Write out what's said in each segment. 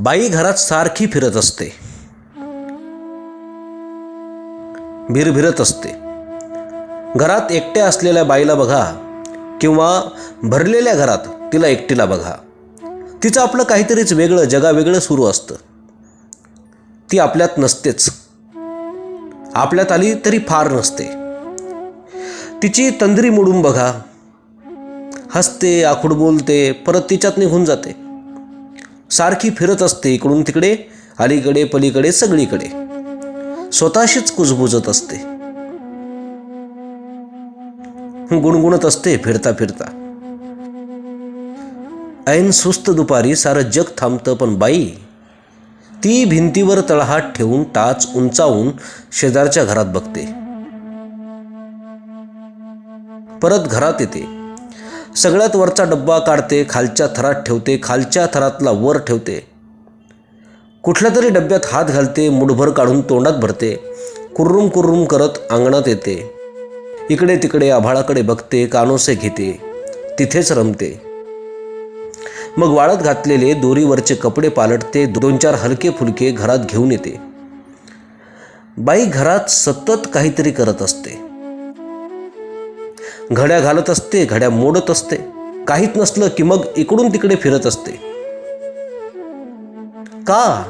बाई घरात सारखी फिरत असते. भिरभिरत असते. घरात एकट्या असलेल्या बाईला बघा किंवा भरलेल्या घरात तिला एकटीला बघा. तिचं आपलं काहीतरीच वेगळं जगावेगळं सुरू असतं. ती आपल्यात नसतेच. आपल्यात आली तरी फार नसते. तिची तंद्री मोडून बघा. हसते आखूड बोलते परत तिच्यात निघून जाते. सारखी फिरत असते इकडून तिकडे अलीकडे पलीकडे सगळीकडे. स्वतःशीच कुजबुजत असते. गुणगुणत असते फिरता फिरता. ऐन सुस्त दुपारी सारं जग थांबतं पण बाई ती भिंतीवर तळहात ठेवून टाच उंचावून शेजारच्या घरात बघते. परत घरात येते. सगळ्यात वरचा डब्बा काढते खालच्या थरात ठेवते खालच्या थरातला वर ठेवते. कुठल्या तरी डब्यात हात घालते मुठभर काढून तोंडात भरते. कुर्रुम कुर्रुम करत अंगणात येते. इकडे तिकडे आभाळाकडे बघते कानोसे घेते. तिथेच रमते. मग वाळत घातलेले दोरीवरचे कपडे पालटते दोन चार हलके फुलके घरात घेऊन येते. बाई घरात सतत काहीतरी करत असते. घड्या घालत असते घड्या मोडत असते. काहीच नसलं की मग इकडून तिकडे फिरत असते. का?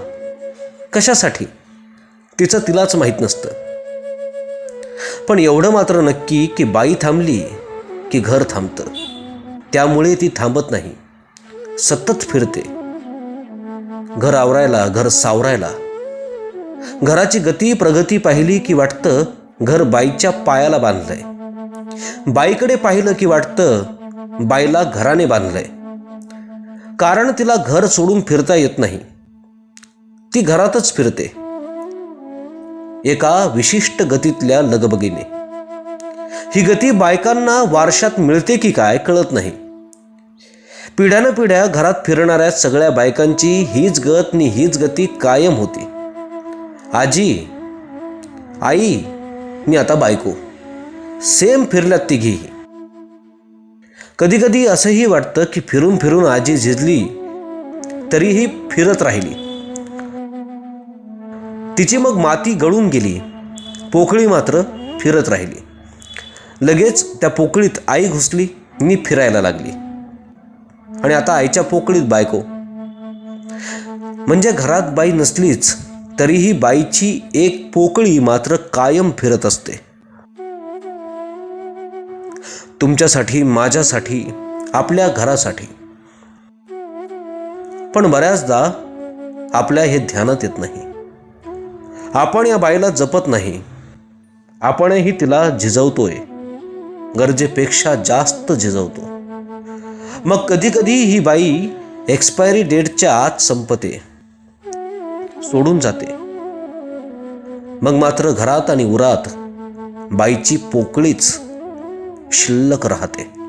कशासाठी? तिचं तिलाच माहीत नसतं. पण एवढं मात्र नक्की की बाई थांबली की घर थांबतं. त्यामुळे ती थांबत नाही. सतत फिरते. घर आवरायला घर सावरायला. घराची गती प्रगती पाहिली की वाटतं घर बाईच्या पायाला बांधलंय. बाईकडे पाहिलं की वाटतं बाईला घराने बांधलंय. कारण तिला घर सोडून फिरता येत नाही. ती घरातच फिरते. एका विशिष्ट गतीतल्या लगबगीने. ही गती बायकांना वारशात मिळते की काय कळत नाही. पिढ्यानं पिढ्या घरात फिरणाऱ्या सगळ्या बायकांची हीच गत नि हीच गती कायम होती. आजी आई मी आता बायको. सेम फिरल्यात तिघीही. कधी कधी असंही वाटतं की फिरून फिरून आजी झिजली तरीही फिरत राहिली. तिची मग माती गळून गेली. पोकळी मात्र फिरत राहिली. लगेच त्या पोकळीत आई घुसली मी फिरायला लागली. आणि आता आईच्या पोकळीत बायको. म्हणजे घरात बाई नसलीच तरीही बाईची एक पोकळी मात्र कायम फिरत असते. तुमच्यासाठी माझ्यासाठी आपल्या घरासाठी. पण बऱ्याचदा आपल्या हे ध्यानात येत नाही. आपण या बाईला जपत नाही. आपणही तिला झिजवतोय. गरजेपेक्षा जास्त झिजवतो. मग कधी कधी ही बाई एक्सपायरी डेटच्या आत संपते. सोडून जाते. मग मात्र घरात आणि उरात बाईची पोकळीच शिल्लक राहते.